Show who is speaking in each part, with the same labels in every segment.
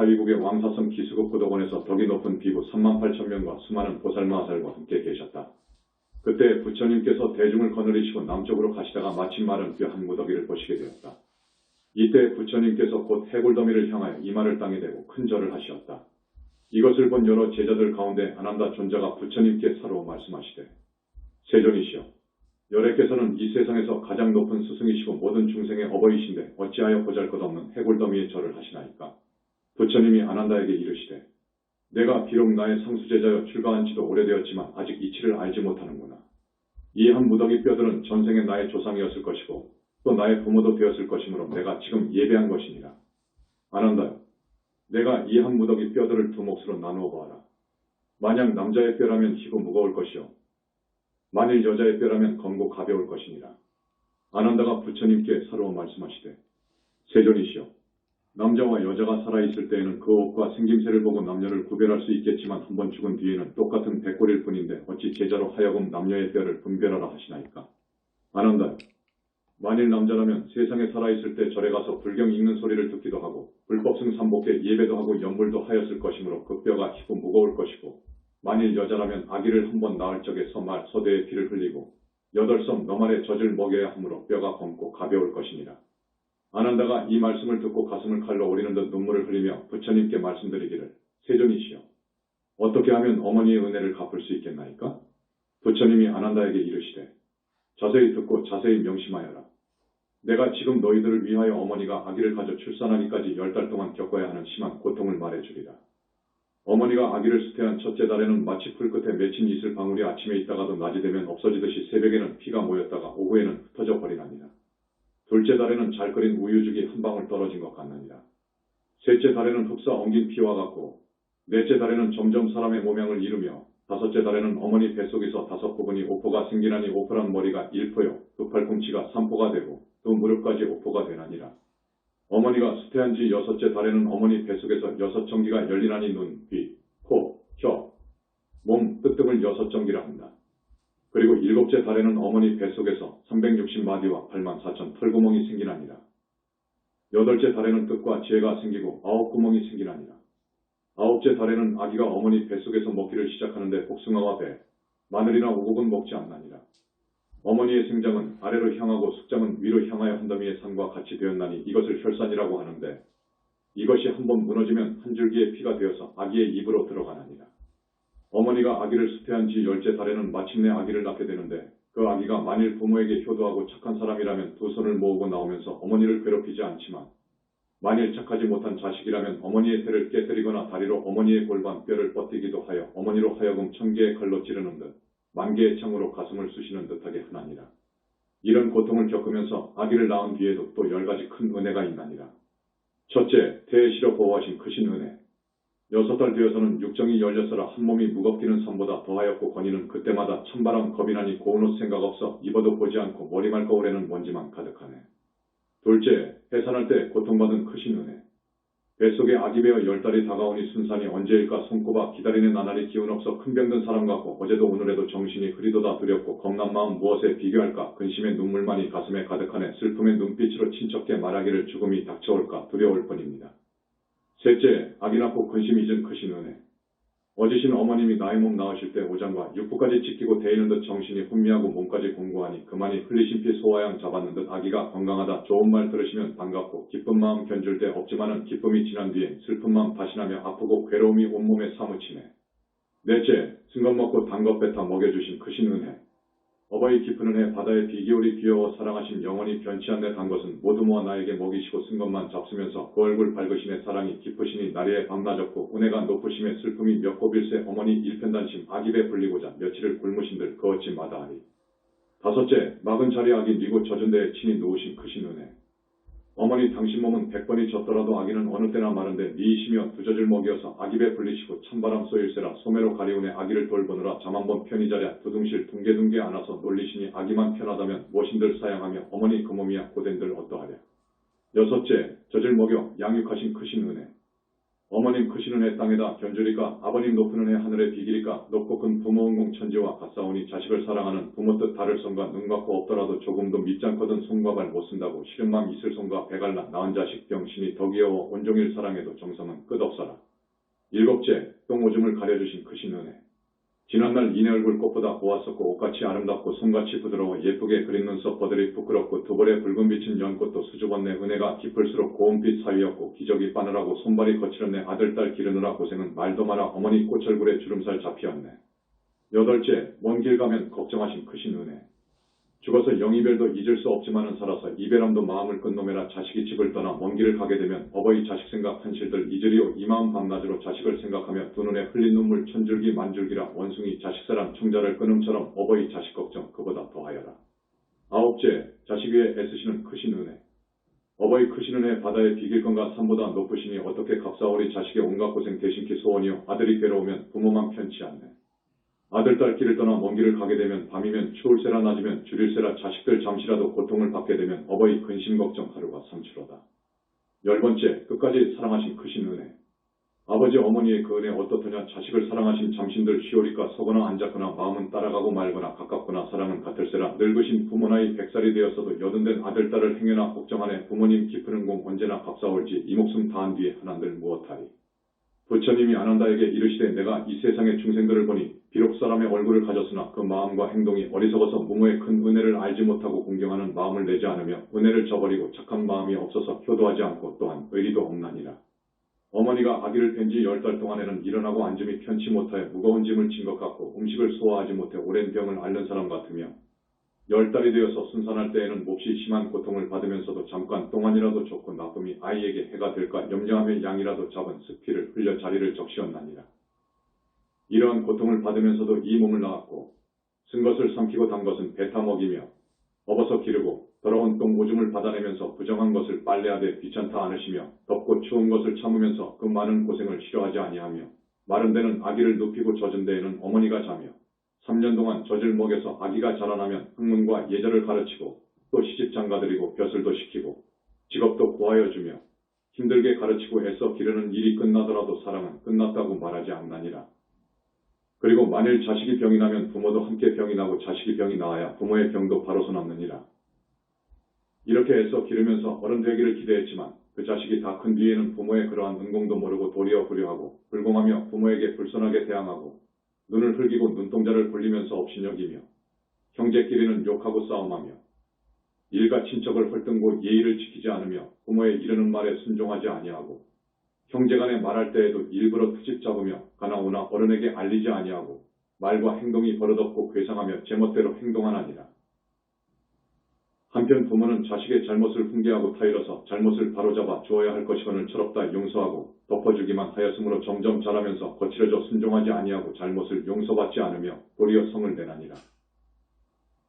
Speaker 1: 사위국의 왕사성 기수국 구덕원에서 덕이 높은 비구 3만 8천 명과 수많은 보살마살과 함께 계셨다. 그때 부처님께서 대중을 거느리시고 남쪽으로 가시다가 마침 마른 뼈 한 무더기를 보시게 되었다. 이때 부처님께서 곧 해골더미를 향하여 이마를 땅에 대고 큰 절을 하시었다. 이것을 본 여러 제자들 가운데 아난다 존자가 부처님께 서로 말씀하시되 세존이시여 여래께서는 이 세상에서 가장 높은 스승이시고 모든 중생의 어버이신데 어찌하여 보잘것없는 해골더미의 절을 하시나이까 부처님이 아난다에게 이르시되 내가 비록 나의 상수제자여 출가한 지도 오래되었지만 아직 이치를 알지 못하는구나. 이 한 무더기 뼈들은 전생에 나의 조상이었을 것이고 또 나의 부모도 되었을 것이므로 내가 지금 예배한 것이니라. 아난다요. 내가 이 한 무더기 뼈들을 두 몫으로 나누어 보아라. 만약 남자의 뼈라면 희고 무거울 것이요. 만일 여자의 뼈라면 검고 가벼울 것이니라. 아난다가 부처님께 서로 말씀하시되 세존이시여 남자와 여자가 살아있을 때에는 그 옷과 생김새를 보고 남녀를 구별할 수 있겠지만 한 번 죽은 뒤에는 똑같은 백골일 뿐인데 어찌 제자로 하여금 남녀의 뼈를 분별하라 하시나이까. 아난다. 만일 남자라면 세상에 살아있을 때 절에 가서 불경 읽는 소리를 듣기도 하고 불법승 삼복에 예배도 하고 연불도 하였을 것이므로 그 뼈가 희고 무거울 것이고 만일 여자라면 아기를 한 번 낳을 적에 서 말 서대에 피를 흘리고 여덟 섬 너말의 젖을 먹여야 하므로 뼈가 검고 가벼울 것이니라. 아난다가 이 말씀을 듣고 가슴을 칼로 오리는 듯 눈물을 흘리며 부처님께 말씀드리기를 세존이시여 어떻게 하면 어머니의 은혜를 갚을 수 있겠나이까? 부처님이 아난다에게 이르시되 자세히 듣고 자세히 명심하여라. 내가 지금 너희들을 위하여 어머니가 아기를 가져 출산하기까지 열 달 동안 겪어야 하는 심한 고통을 말해주리라. 어머니가 아기를 수태한 첫째 달에는 마치 풀 끝에 맺힌 이슬 방울이 아침에 있다가도 낮이 되면 없어지듯이 새벽에는 피가 모였다가 오후에는 흩어져 버리나니라. 둘째 달에는 잘 끓인 우유죽이 한 방울 떨어진 것 같느니라. 셋째 달에는 흡사 엉긴 피와 같고 넷째 달에는 점점 사람의 모양을 이루며 다섯째 달에는 어머니 뱃속에서 다섯 부분이 오포가 생기나니 오포란 머리가 일포요 두 팔꿈치가 삼포가 되고 두 무릎까지 오포가 되나니라. 어머니가 수태한 지 여섯째 달에는 어머니 뱃속에서 여섯 정기가 열리나니 눈, 귀, 코, 혀, 몸, 뜻등을 여섯 정기라 한다. 그리고 일곱째 달에는 어머니 뱃속에서 360마디와 8만 4천 털구멍이 생기나니라. 여덟째 달에는 뜻과 지혜가 생기고 아홉 구멍이 생기나니라. 아홉째 달에는 아기가 어머니 뱃속에서 먹기를 시작하는데 복숭아와 배, 마늘이나 오곡은 먹지 않나니라. 어머니의 생장은 아래로 향하고 숙장은 위로 향하여 한더미의 산과 같이 되었나니 이것을 혈산이라고 하는데 이것이 한번 무너지면 한 줄기의 피가 되어서 아기의 입으로 들어가나니라. 어머니가 아기를 수태한 지 열째 달에는 마침내 아기를 낳게 되는데 그 아기가 만일 부모에게 효도하고 착한 사람이라면 두 손을 모으고 나오면서 어머니를 괴롭히지 않지만 만일 착하지 못한 자식이라면 어머니의 태를 깨뜨리거나 다리로 어머니의 골반 뼈를 뻗기도 하여 어머니로 하여금 천 개의 칼로 찌르는 듯 만 개의 창으로 가슴을 쑤시는 듯하게 하나니라. 이런 고통을 겪으면서 아기를 낳은 뒤에도 또 열 가지 큰 은혜가 있나니라. 첫째, 대시로 보호하신 크신 은혜. 여섯 달 되어서는 육정이 열렸어라 한 몸이 무겁기는 산보다 더하였고 거니는 그때마다 찬바람 겁이 나니 고운 옷 생각 없어 입어도 보지 않고 머리말 거울에는 먼지만 가득하네. 둘째, 해산할 때 고통받은 크신 은혜. 뱃속에 아기 베어 열 달이 다가오니 순산이 언제일까 손꼽아 기다리는 나날이 기운 없어 큰 병든 사람 같고 어제도 오늘에도 정신이 흐리도다 두렵고 겁난 마음 무엇에 비교할까 근심의 눈물만이 가슴에 가득하네 슬픔의 눈빛으로 친척게 말하기를 죽음이 닥쳐올까 두려울 뿐입니다. 셋째, 아기 낳고 근심 잊은 크신 은혜. 어지신 어머님이 나의 몸 낳으실 때 오장과 육부까지 지키고 대이는 듯 정신이 혼미하고 몸까지 공고하니 그만이 흘리신 피 소화양 잡았는 듯 아기가 건강하다 좋은 말 들으시면 반갑고 기쁜 마음 견줄 때 없지만은 기쁨이 지난 뒤엔 슬픈 마음 다시 나며 아프고 괴로움이 온몸에 사무치네. 넷째, 쓴것 먹고 단것 뱉어 먹여주신 크신 은혜. 어버이 깊은 은혜 바다의 비기울이 귀여워 사랑하신 영원히 변치 않네 단 것은 모두 모아 나에게 먹이시고 쓴 것만 잡수면서 그 얼굴 밝으심의 사랑이 깊으시니 나리에 밤낮없고 은혜가 높으심의 슬픔이 몇 곱일세 어머니 일편단심 아기배 불리고자 며칠을 굶으신들 그 어찌 마다하리. 다섯째 막은 자리 아기 미고 젖은 데에 친히 누우신 크신 은혜. 어머니 당신 몸은 백번이 젖더라도 아기는 어느 때나 마른데 미이시며 두젖을 먹여서 아기배 불리시고 찬바람 쏘일세라 소매로 가리우네 아기를 돌보느라 잠 한 번 편히 자랴 두둥실 둥게둥게 안아서 놀리시니 아기만 편하다면 무엇인들 사양하며 어머니 그 몸이야 고된들 어떠하랴. 여섯째 젖을 먹여 양육하신 크신 은혜. 어머님 크시는 애 땅에다 견주리까 아버님 높은 은혜 하늘에 비기리까 높고 큰 부모 은 공 천지와 같사오니 자식을 사랑하는 부모 뜻 다를 성과 눈 갖고 없더라도 조금도 믿지 않거든 손과 발 못 쓴다고 싫은 맘 있을 손과 배갈라 낳은 자식 병신이 더 귀여워 온종일 사랑해도 정성은 끝없어라. 일곱째 똥오줌을 가려주신 크신 은혜 지난날 이내 얼굴 꽃보다 보았었고 옷같이 아름답고 손같이 부드러워 예쁘게 그린 눈썹 버들이 부끄럽고 두 볼에 붉은 빛은 연꽃도 수줍었네. 은혜가 깊을수록 고운빛 사위였고 기저귀 빠느라고 손발이 거칠었네. 아들 딸 기르느라 고생은 말도 마라 어머니 꽃철굴에 주름살 잡히었네. 여덟째 먼 길 가면 걱정하신 크신 은혜 죽어서 영이별도 잊을 수 없지만은 살아서 이별함도 마음을 끝놈에라 자식이 집을 떠나 먼 길을 가게 되면 어버이 자식 생각 한실들 잊으리오 이 마음 밤낮으로 자식을 생각하며 두 눈에 흘린 눈물 천줄기 만줄기라 원숭이 자식 사랑 청자를 끊음처럼 어버이 자식 걱정 그보다 더하여라. 아홉째 자식 위에 애쓰시는 크신 은혜 어버이 크신 은혜 바다에 비길 건가 산보다 높으시니 어떻게 값사오리 자식의 온갖 고생 대신키 소원이요 아들이 괴로우면 부모만 편치 않네. 아들, 딸 길을 떠나 먼 길을 가게 되면 밤이면 추울새라 낮이면 줄일새라 자식들 잠시라도 고통을 받게 되면 어버이 근심 걱정 하루가 삼치로다. 열 번째, 끝까지 사랑하신 크신 은혜. 아버지 어머니의 그 은혜 어떻더냐 자식을 사랑하신 잠신들 쉬오리까 서거나 앉았거나 마음은 따라가고 말거나 가깝거나 사랑은 같을세라 늙으신 부모 나이 백살이 되었어도 여든된 아들, 딸을 행여나 걱정하네 부모님 깊은 은공 언제나 값사올지 이 목숨 다한 뒤에 하나들 무엇하리. 부처님이 아난다에게 이르시되 내가 이 세상의 중생들을 보니 비록 사람의 얼굴을 가졌으나 그 마음과 행동이 어리석어서 무모의 큰 은혜를 알지 못하고 공경하는 마음을 내지 않으며 은혜를 저버리고 착한 마음이 없어서 효도하지 않고 또한 의리도 없나니라. 어머니가 아기를 뵌 지 열 달 동안에는 일어나고 앉음이 편치 못하여 무거운 짐을 진 것 같고 음식을 소화하지 못해 오랜 병을 앓는 사람 같으며 열 달이 되어서 순산할 때에는 몹시 심한 고통을 받으면서도 잠깐 동안이라도 좋고 나쁨이 아이에게 해가 될까 염려하며 양이라도 잡은 스피를 흘려 자리를 적시었나니라. 이러한 고통을 받으면서도 이 몸을 낳았고 쓴 것을 삼키고 단 것은 뱉어 먹이며 업어서 기르고 더러운 똥 오줌을 받아내면서 부정한 것을 빨래하되 귀찮다 않으시며 덥고 추운 것을 참으면서 그 많은 고생을 싫어하지 아니하며 마른 데는 아기를 눕히고 젖은 데에는 어머니가 자며 3년 동안 젖을 먹여서 아기가 자라나면 학문과 예절을 가르치고 또 시집 장가들이고 벼슬도 시키고 직업도 구하여 주며 힘들게 가르치고 애써 기르는 일이 끝나더라도 사랑은 끝났다고 말하지 않나니라. 그리고 만일 자식이 병이 나면 부모도 함께 병이 나고 자식이 병이 나아야 부모의 병도 바로서 낫느니라. 이렇게 애써 기르면서 어른 되기를 기대했지만 그 자식이 다 큰 뒤에는 부모의 그러한 은공도 모르고 도리어 부려하고 불공하며 부모에게 불손하게 대항하고 눈을 흘기고 눈동자를 굴리면서 업신여기며 형제끼리는 욕하고 싸움하며 일가 친척을 헐뜯고 예의를 지키지 않으며 부모의 이르는 말에 순종하지 아니하고 형제간에 말할 때에도 일부러 트집 잡으며 가나오나 어른에게 알리지 아니하고 말과 행동이 버릇없고 괴상하며 제멋대로 행동하나니라. 한편 부모는 자식의 잘못을 훈계하고 타일러서 잘못을 바로잡아 주어야 할 것이거늘 철없다 용서하고 덮어주기만 하였으므로 점점 자라면서 거칠어져 순종하지 아니하고 잘못을 용서받지 않으며 도리어 성을 내나니라.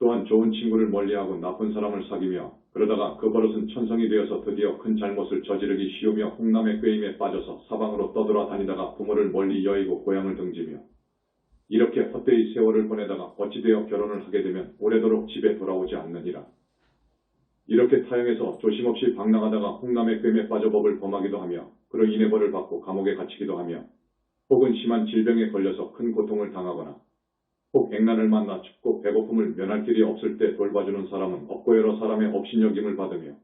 Speaker 1: 또한 좋은 친구를 멀리하고 나쁜 사람을 사귀며 그러다가 그 버릇은 천성이 되어서 드디어 큰 잘못을 저지르기 쉬우며 홍남의 꾀임에 빠져서 사방으로 떠돌아 다니다가 부모를 멀리 여의고 고향을 등지며 이렇게 헛되이 세월을 보내다가 어찌되어 결혼을 하게 되면 오래도록 집에 돌아오지 않느니라. 이렇게 타영해서 조심없이 방랑하다가 홍남의 꾀임에 빠져 법을 범하기도 하며 그로 인해 벌을 받고 감옥에 갇히기도 하며 혹은 심한 질병에 걸려서 큰 고통을 당하거나 혹 액난을 만나 춥고 배고픔을 면할 길이 없을 때 돌봐주는 사람은 없고 여러 사람의 업신여김을 받으며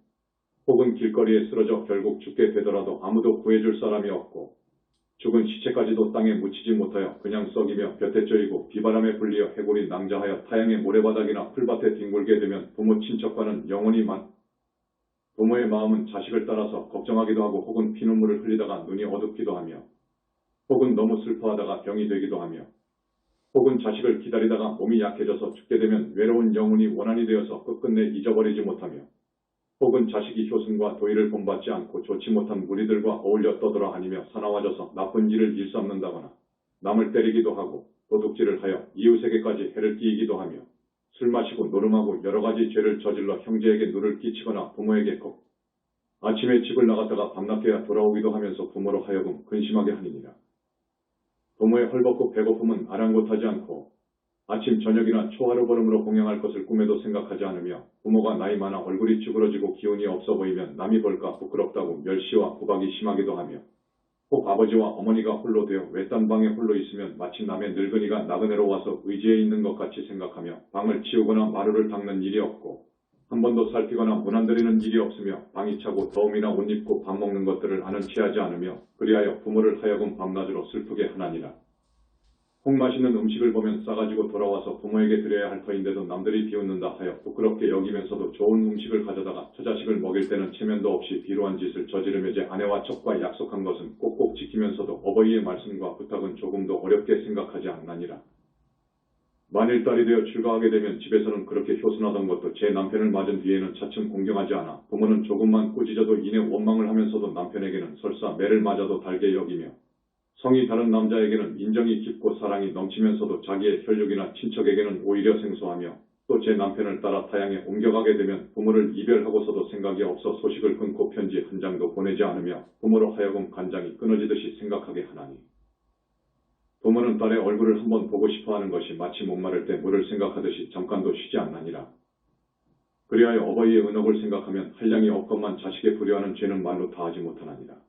Speaker 1: 혹은 길거리에 쓰러져 결국 죽게 되더라도 아무도 구해줄 사람이 없고 죽은 시체까지도 땅에 묻히지 못하여 그냥 썩이며 볕에 쪄이고 비바람에 불리어 해골이 낭자하여 타양의 모래바닥이나 풀밭에 뒹굴게 되면 부모 친척과는 영원히 만 부모의 마음은 자식을 따라서 걱정하기도 하고 혹은 피눈물을 흘리다가 눈이 어둡기도 하며 혹은 너무 슬퍼하다가 병이 되기도 하며 혹은 자식을 기다리다가 몸이 약해져서 죽게 되면 외로운 영혼이 원한이 되어서 끝끝내 잊어버리지 못하며 혹은 자식이 효순과 도의를 본받지 않고 좋지 못한 무리들과 어울려 떠돌아 다니며 사나워져서 나쁜 일을 일삼는다거나 남을 때리기도 하고 도둑질을 하여 이웃에게까지 해를 끼이기도 하며 술 마시고 노름하고 여러 가지 죄를 저질러 형제에게 누를 끼치거나 부모에게 겁 아침에 집을 나갔다가 밤낮에야 돌아오기도 하면서 부모로 하여금 근심하게 하니니라. 부모의 헐벗고 배고픔은 아랑곳하지 않고 아침 저녁이나 초하루 걸음으로 공양할 것을 꿈에도 생각하지 않으며 부모가 나이 많아 얼굴이 쭈그러지고 기운이 없어 보이면 남이 볼까 부끄럽다고 멸시와 구박이 심하기도 하며 혹 아버지와 어머니가 홀로 되어 외딴 방에 홀로 있으면 마치 남의 늙은이가 나그네로 와서 의지에 있는 것 같이 생각하며 방을 치우거나 마루를 닦는 일이 없고 한 번도 살피거나 들이는 일이 없으며 방이 차고 더움이나 옷 입고 밥 먹는 것들을 아는 체하지 않으며 그리하여 부모를 하여금 밤낮으로 슬프게 하나니라. 혹 맛있는 음식을 보면 싸가지고 돌아와서 부모에게 드려야 할 터인데도 남들이 비웃는다 하여 부끄럽게 여기면서도 좋은 음식을 가져다가 처자식을 먹일 때는 체면도 없이 비로한 짓을 저지르며 제 아내와 척과 약속한 것은 꼭꼭 지키면서도 어버이의 말씀과 부탁은 조금도 어렵게 생각하지 않나니라. 만일 딸이 되어 출가하게 되면 집에서는 그렇게 효순하던 것도 제 남편을 맞은 뒤에는 차츰 공경하지 않아 부모는 조금만 꾸짖어도 이내 원망을 하면서도 남편에게는 설사 매를 맞아도 달게 여기며 성이 다른 남자에게는 인정이 깊고 사랑이 넘치면서도 자기의 혈육이나 친척에게는 오히려 생소하며 또 제 남편을 따라 타양에 옮겨가게 되면 부모를 이별하고서도 생각이 없어 소식을 끊고 편지 한 장도 보내지 않으며 부모로 하여금 간장이 끊어지듯이 생각하게 하나니 부모는 딸의 얼굴을 한번 보고 싶어 하는 것이 마치 목마를 때 물을 생각하듯이 잠깐도 쉬지 않나니라. 그리하여 어버이의 은옥을 생각하면 한량이 없건만 자식의 불효하는 죄는 말로 다하지 못하나니라.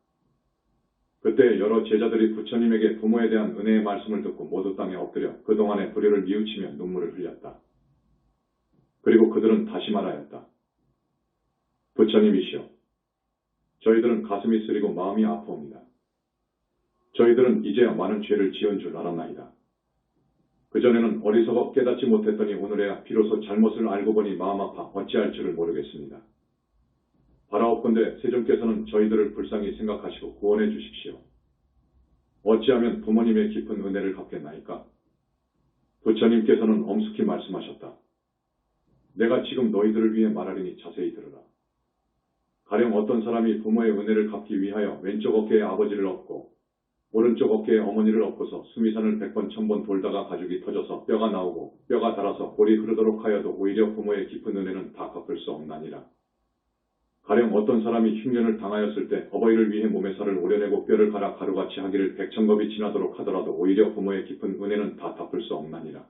Speaker 1: 그때 여러 제자들이 부처님에게 부모에 대한 은혜의 말씀을 듣고 모두 땅에 엎드려 그동안의 불효를 뉘우치며 눈물을 흘렸다. 그리고 그들은 다시 말하였다. 부처님이시여, 저희들은 가슴이 쓰리고 마음이 아파옵니다. 저희들은 이제야 많은 죄를 지은 줄 알았나이다. 그전에는 어리석어 깨닫지 못했더니 오늘에야 비로소 잘못을 알고 보니 마음 아파 어찌할 줄을 모르겠습니다. 바라옵건대 세존께서는 저희들을 불쌍히 생각하시고 구원해 주십시오. 어찌하면 부모님의 깊은 은혜를 갚겠나이까? 부처님께서는 엄숙히 말씀하셨다. 내가 지금 너희들을 위해 말하리니 자세히 들으라. 가령 어떤 사람이 부모의 은혜를 갚기 위하여 왼쪽 어깨에 아버지를 얻고 오른쪽 어깨에 어머니를 엎고서 수미산을 백번 천번 돌다가 가죽이 터져서 뼈가 나오고 뼈가 닳아서 볼이 흐르도록 하여도 오히려 부모의 깊은 은혜는 다 갚을 수 없나니라. 가령 어떤 사람이 흉년을 당하였을 때 어버이를 위해 몸의 살을 오려내고 뼈를 갈아 가루같이 하기를 백천겁이 지나도록 하더라도 오히려 부모의 깊은 은혜는 다 갚을 수 없나니라.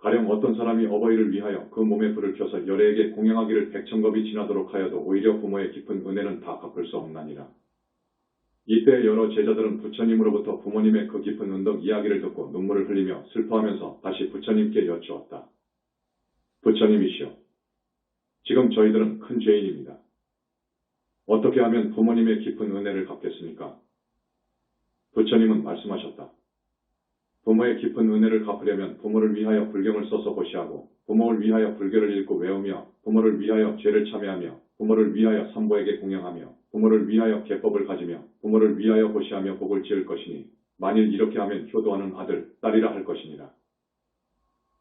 Speaker 1: 가령 어떤 사람이 어버이를 위하여 그 몸에 불을 켜서 열애에게 공양하기를 백천겁이 지나도록 하여도 오히려 부모의 깊은 은혜는 다 갚을 수 없나니라. 이때 여러 제자들은 부처님으로부터 부모님의 그 깊은 은덕 이야기를 듣고 눈물을 흘리며 슬퍼하면서 다시 부처님께 여쭈었다. 부처님이시여, 지금 저희들은 큰 죄인입니다. 어떻게 하면 부모님의 깊은 은혜를 갚겠습니까? 부처님은 말씀하셨다. 부모의 깊은 은혜를 갚으려면 부모를 위하여 불경을 써서 보시하고 부모를 위하여 불교를 읽고 외우며 부모를 위하여 죄를 참여하며 부모를 위하여 산보에게 공양하며 부모를 위하여 계법을 가지며 부모를 위하여 보시하며 복을 지을 것이니 만일 이렇게 하면 효도하는 아들, 딸이라 할 것이니라.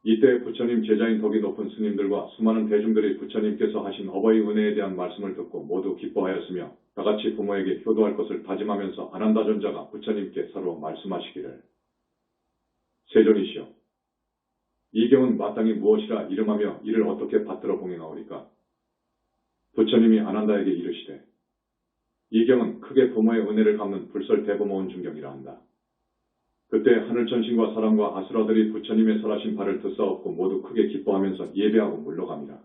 Speaker 1: 이때 부처님 제자인 덕이 높은 스님들과 수많은 대중들이 부처님께서 하신 어버이 은혜에 대한 말씀을 듣고 모두 기뻐하였으며 다같이 부모에게 효도할 것을 다짐하면서 아난다존자가 부처님께 서로 말씀하시기를 세존이시여 이 경은 마땅히 무엇이라 이름하며 이를 어떻게 받들어 봉행하오리까 부처님이 아난다에게 이르시되 이 경은 크게 부모의 은혜를 갚는 불설 대부모원 중경이라 한다. 그때 하늘천신과 사람과 아수라들이 부처님의 설하신 바를 듣사옵고 모두 크게 기뻐하면서 예배하고 물러갑니다.